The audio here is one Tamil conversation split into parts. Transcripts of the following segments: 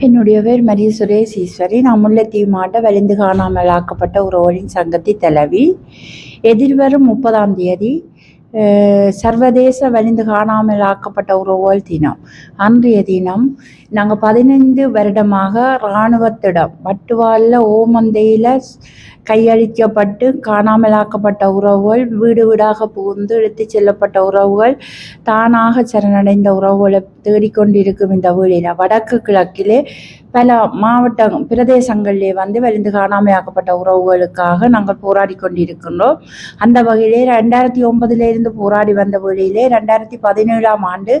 என்னுடைய பேர் மரிய சுரேஷ் ஈஸ்வரி நான் முல்லைத்தீவு மாவட்ட வலிந்து காணாமல் ஆக்கப்பட்ட ஒரு உறவுகளின் சங்கத்தி தலைவி. எதிர்வரும் முப்பதாம் தேதி சர்வதேச வலிந்து காணாமல் ஆக்கப்பட்ட உறவுகள் தினம். அன்றைய தினம் நாங்கள் பதினைந்து வருடமாக இராணுவத்திடம் வட்டுவாலில் ஓமந்தையில் கையளிக்கப்பட்டு காணாமலாக்கப்பட்ட உறவுகள் வீடு வீடாக புகுந்து எடுத்து செல்லப்பட்ட உறவுகள் தானாக சரணடைந்த உறவுகளை தேடிக்கொண்டிருக்கும் இந்த வேளையில் வடக்கு கிழக்கிலே பல மாவட்ட பிரதேசங்களிலே வந்து வலிந்து காணாமையாக்கப்பட்ட உறவுகளுக்காக நாங்கள் போராடி கொண்டிருக்கின்றோம். அந்த வகையிலே ரெண்டாயிரத்தி ஒன்பதுலேருந்து போராடி வந்த வழியிலே ரெண்டாயிரத்தி பதினேழாம் ஆண்டு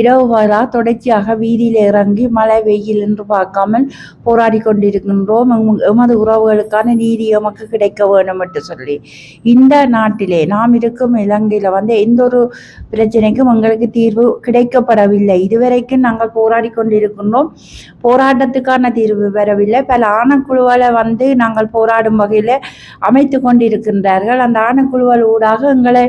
இரவு வரா தொடர்ச்சியாக வீதியில் இறங்கி மழை வெயில் என்று பார்க்காமல் போராடி கொண்டிருக்கின்றோம். எமது உறவுகளுக்கான நீதி எமக்கு கிடைக்க வேண்டும் என்று சொல்லி இந்த நாட்டிலே நாம் இருக்கும் இலங்கையில் வந்து எந்த ஒரு பிரச்சனைக்கும் எங்களுக்கு தீர்வு கிடைக்கப்படவில்லை. இதுவரைக்கும் நாங்கள் போராடி கொண்டிருக்கின்றோம். போராட்டத்துக்கான தீர்வு வரவில்லை பல ஆணக்குழுவால் வந்து நாங்கள் போராடும் வகையில் அமைத்து கொண்டிருக்கின்றார்கள். அந்த ஆணைக்குழுக்கள் ஊடாக எங்களை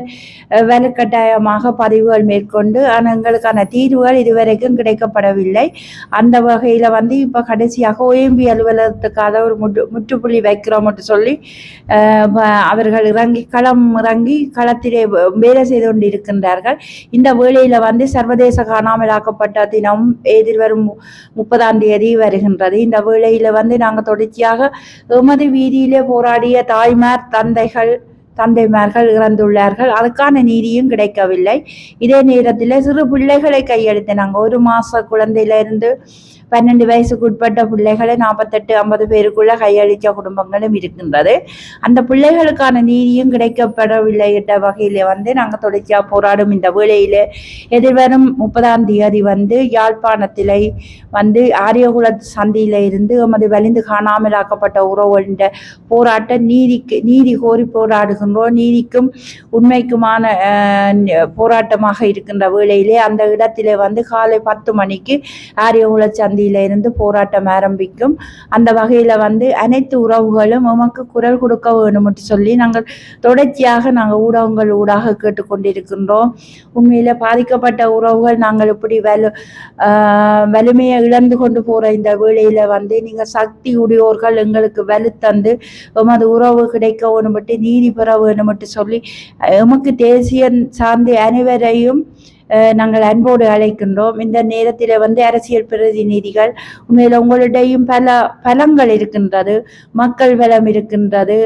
வலுக்கட்டாயமாக பதிவுகள் மேற்கொண்டு ஆனால் எங்களுக்கான தீர்வுகள் இதுவரைக்கும் கிடைக்கப்படவில்லை. அந்த வகையில் வந்து இப்போ கடைசியாக ஓஎம்பி அலுவலகத்துக்காக ஒரு முட்டு முற்றுப்புள்ளி வைக்கிறோம் சொல்லி அவர்கள் இறங்கி களம் இறங்கி களத்திலே வேலை செய்து கொண்டிருக்கின்றார்கள். இந்த வேளையில் வந்து சர்வதேச காணாமலாக்கப்பட்ட தினம் எதிர்வரும் மு- முப்பதாம் தேதி வருகின்றது. இந்த வேளையில் வந்து நாங்கள் தொடர்ச்சியாக எமது வீதியிலே போராடிய தாய்மார் தந்தைகள் தந்தைமார்கள் இறந்துள்ளார்கள். அதுக்கான நீதியும் கிடைக்கவில்லை. இதே நேரத்தில் சிறு பிள்ளைகளை கையெழுத்து நாங்கள் ஒரு மாத குழந்தையிலிருந்து பன்னெண்டு வயசுக்கு உட்பட்ட பிள்ளைகளை நாற்பத்தெட்டு ஐம்பது பேருக்குள்ள கையளித்த குடும்பங்களும் இருக்கின்றது அந்த பிள்ளைகளுக்கான நீதியும் கிடைக்கப்படவில்லை என்ற வகையில் வந்து நாங்கள் தொடர்ச்சியாக போராடும் இந்த வேளையில் எதிர்வரும் முப்பதாம் தேதி வந்து யாழ்ப்பாணத்திலே வந்து ஆரியகுல சந்தியில இருந்து எமது வலிந்து காணாமலாக்கப்பட்ட உறவுகளின் போராட்ட நீதிக்கு நீதி கோரி போராடுகின்றோம் நீதிக்கும் உண்மைக்குமான போராட்டமாக இருக்கின்ற வேளையிலே அந்த இடத்திலே வந்து காலை பத்து மணிக்கு ஆரியகுல சந்தி இருந்து போராட்டம் ஆரம்பிக்கும். அந்த வகையில் வந்து அனைத்து உறவுகளும் உமக்கு குரல் கொடுக்க வேணும்னு சொல்லி நாங்கள் தொடர்ச்சியாக நாங்கள் ஊடகங்கள் ஊடாக கேட்டுக்கொண்டிருக்கின்றோம். உண்மையில் பாதிக்கப்பட்ட உறவுகள் நாங்கள் இப்படி வலு வலிமையை இழந்து கொண்டு போகிற இந்த வேளையில் வந்து நீங்கள் சக்தி உடையோர்கள் எங்களுக்கு வலு தந்து உமது உறவு கிடைக்க வேணும்ட்டு நீதி பெற வேணும்ட்டு சொல்லி எமக்கு தேசிய சார்ந்த அனைவரையும் நாங்கள் அன்போடு அழைக்கின்றோம். இந்த நேரத்தில் வந்து அரசியல் பிரதிநிதிகள் உண்மையில் உங்களிடையும் பல பலங்கள் இருக்கின்றது. மக்கள் பலம் இருக்கின்றது.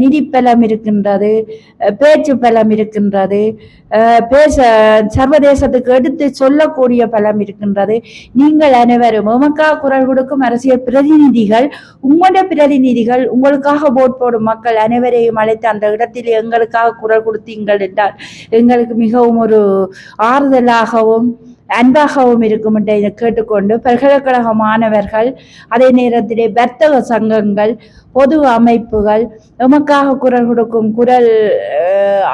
நிதி பலம் இருக்கின்றது. பேச்சு பலம் இருக்கின்றது. பேச சர்வதேசத்துக்கு எடுத்து சொல்லக்கூடிய பலம் இருக்கின்றது. நீங்கள் அனைவரும் உமக்காக குரல் கொடுக்கும் அரசியல் பிரதிநிதிகள் உங்களுடைய பிரதிநிதிகள் உங்களுக்காக போட் போடும் மக்கள் அனைவரையும் அழைத்து அந்த இடத்தில் எங்களுக்காக குரல் கொடுத்தீங்கள் என்றால் எங்களுக்கு மிகவும் ஒரு ஆறுதலாகவும் அன்பாகவும் இருக்கும் என்று இதை கேட்டுக்கொண்டு பல்கலைக்கழக மாணவர்கள் அதே நேரத்திலே வர்த்தக சங்கங்கள் பொது அமைப்புகள் எமக்காக குரல் கொடுக்கும் குரல்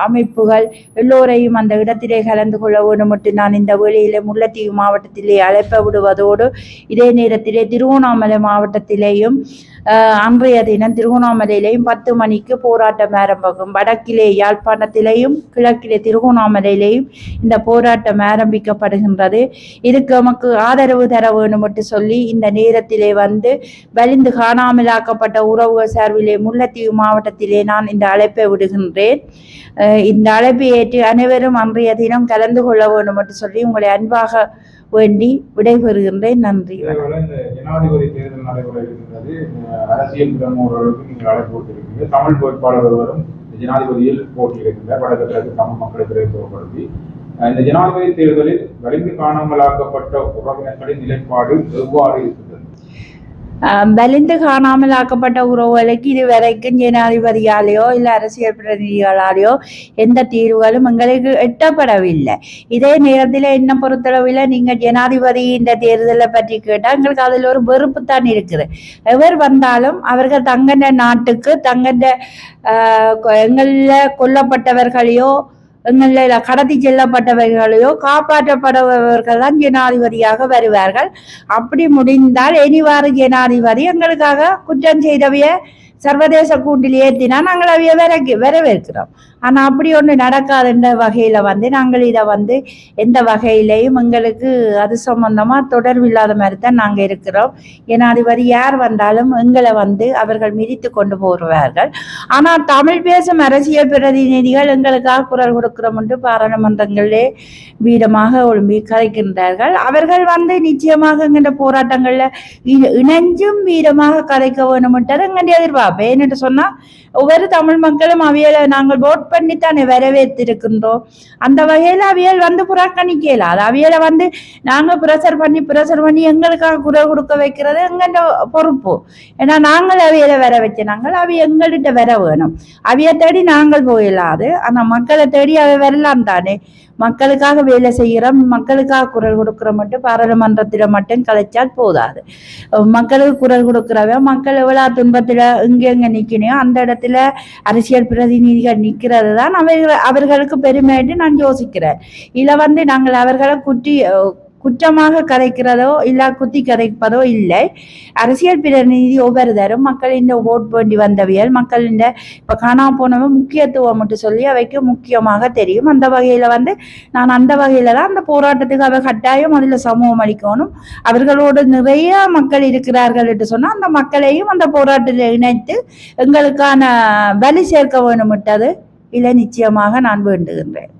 அமைப்புகள் எல்லோரையும் அந்த இடத்திலே கலந்து கொள்ள வேண்டும் என்று நான் இந்த வேளையிலே முல்லைத்தீவு மாவட்டத்திலே அழைப்ப விடுவதோடு இதே நேரத்திலே திருவண்ணாமலை மாவட்டத்திலேயும் அன்றைய தினம் திருகோணாமலையிலையும் பத்து மணிக்கு போராட்டம் ஆரம்பிக்கும் வடக்கிலே யாழ்ப்பாணத்திலேயும் கிழக்கிலே திருகோணாமலையிலையும் இந்த போராட்டம் ஆரம்பிக்கப்படுகின்றது. இதுக்கு நமக்கு ஆதரவு தர வேண்டும் சொல்லி இந்த நேரத்திலே வந்து வலிந்து காணாமலாக்கப்பட்ட உறவுகள் சார்பிலே முல்லைத்தீவு மாவட்டத்திலே நான் இந்த அழைப்பை விடுகின்றேன். இந்த அழைப்பை ஏற்று அனைவரும் அன்றைய தினம் கலந்து கொள்ள வேண்டும் என்று சொல்லி உங்களை அன்பாக வேண்டி விடைபெறுகின்றேன். நன்றி. இந்த ஜனாதிபதி தேர்தல் நடைபெற இருக்கின்றது அரசியல் ஓரளவுக்கு நீங்கள் அழைப்பு கொடுத்திருக்கீங்க தமிழ் வேட்பாளர் ஒருவரும் ஜனாதிபதியில் போட்டியிருக்கின்றார் வடகிழக்கு தமிழ் மக்களை பிரதித்துவப்படுத்தி இந்த ஜனாதிபதி தேர்தலில் வலிந்து காணாமலாக்கப்பட்ட உறவினர்களின் நிலைப்பாடு எவ்வாறு இருக்கின்றது? வலிந்து காணாமல் ஆக்கப்பட்ட உறவுகளுக்கு இதுவரைக்கும் ஜனாதிபதியாலேயோ இல்லை அரசியல் பிரதிநிதிகளாலேயோ எந்த தீர்வுகளும் எங்களுக்கு எட்டப்படவில்லை. இதே நேரத்தில் என்ன பொறுத்தளவில் நீங்கள் ஜனாதிபதி இந்த தேர்தலை பற்றி கேட்டால் எங்களுக்கு அதில் ஒரு வெறுப்பு தான் இருக்குது. எவர் வந்தாலும் அவர்கள் தங்கண்ட நாட்டுக்கு தங்கண்ட எங்களில் கொல்லப்பட்டவர்களையோ எங்களில் கடத்தி செல்லப்பட்டவர்களையோ காப்பாற்றப்படுபவர்கள் தான் ஜனாதிபதியாக வருவார்கள். அப்படி முடிந்தால் இனிவாறு ஜனாதிபதி எங்களுக்காக குற்றம் செய்தவைய சர்வதேச கூட்டில் ஏற்றினா நாங்கள் அவைய வர வரவேற்கிறோம். ஆனால் அப்படி ஒன்று நடக்காதுன்ற வகையில் வந்து நாங்கள் இதை வந்து எந்த வகையிலையும் எங்களுக்கு அது சம்பந்தமாக தொடர்பு இல்லாத மாதிரி தான் நாங்கள் இருக்கிறோம். ஏன்னா ஜனாதிபதி யார் வந்தாலும் எங்களை வந்து அவர்கள் மிதித்து கொண்டு போடுவார்கள் ஆனால் தமிழ் பேசும் அரசியல் பிரதிநிதிகள் எங்களுக்காக குரல் கொடுக்கிறோம் என்று பாராளுமன்றங்களிலே வீரமாக ஒழும்பி கதைக்கின்றார்கள். அவர்கள் வந்து நிச்சயமாக எங்கிட்ட போராட்டங்களில் இணைஞ்சும் வீரமாக கதைக்க வேணும்ன்றது எங்களுடைய எதிர்பார்ப்பு. ஏன்னு சொன்னால் ஒவ்வொரு தமிழ் மக்களும் அவியலை நாங்கள் போட் பண்ணித்தானே வரவேற்றிருக்கின்றோம். அந்த வகையில் அவியல் வந்து புறக்கணிக்கல. அது அவியலை வந்து நாங்கள் பிரஷர் பண்ணி பிரசர் பண்ணி எங்களுக்காக குரல் கொடுக்க வைக்கிறது எங்கள்ட பொறுப்பு. ஏன்னா நாங்கள் அவியலை வர வச்ச நாங்கள் அவிய எங்கள்கிட்ட வர வேணும். அவியை தேடி நாங்கள் போயிடலாது ஆனால் மக்களை தேடி அவை வரலாம் தானே. மக்களுக்காக வேலை செய்கிறோம் மக்களுக்காக குரல் கொடுக்குறோம் மட்டும் பாராளுமன்றத்தில் மட்டும் கலைச்சால் போதாது. மக்களுக்கு குரல் கொடுக்குறவன் மக்கள் எவ்வளோ துன்பத்தில் எங்கெங்கே நிற்கணும் அந்த இடத்துல அரசியல் பிரதிநிதிகள் நிற்கிறது தான் அவர்கள் அவர்களுக்கு பெருமைன்னு நான் யோசிக்கிறேன். இதில் வந்து நாங்கள் அவர்களை குற்றி குற்றமாக கதைக்கிறதோ இல்லை குத்தி கதைப்பதோ இல்லை. அரசியல் பிரதிநிதி ஒவ்வொருத்தரும் மக்கள் இந்த ஓட் வேண்டி வந்தவியல் மக்கள் இந்த இப்போ காணாம போனவன் முக்கியத்துவம் மட்டும் சொல்லி அவைக்கு முக்கியமாக தெரியும். அந்த வகையில் வந்து நான் அந்த வகையில் தான் அந்த போராட்டத்துக்கு அவர் கட்டாயம் அதில் சமூகம் அளிக்கணும். அவர்களோடு நிறைய மக்கள் இருக்கிறார்கள் என்று சொன்னால் அந்த மக்களையும் அந்த போராட்டத்தில் இணைத்து எங்களுக்கான வலி சேர்க்க வேணுமிட்டது இல்லை நிச்சயமாக நான் வேண்டுகின்றேன்.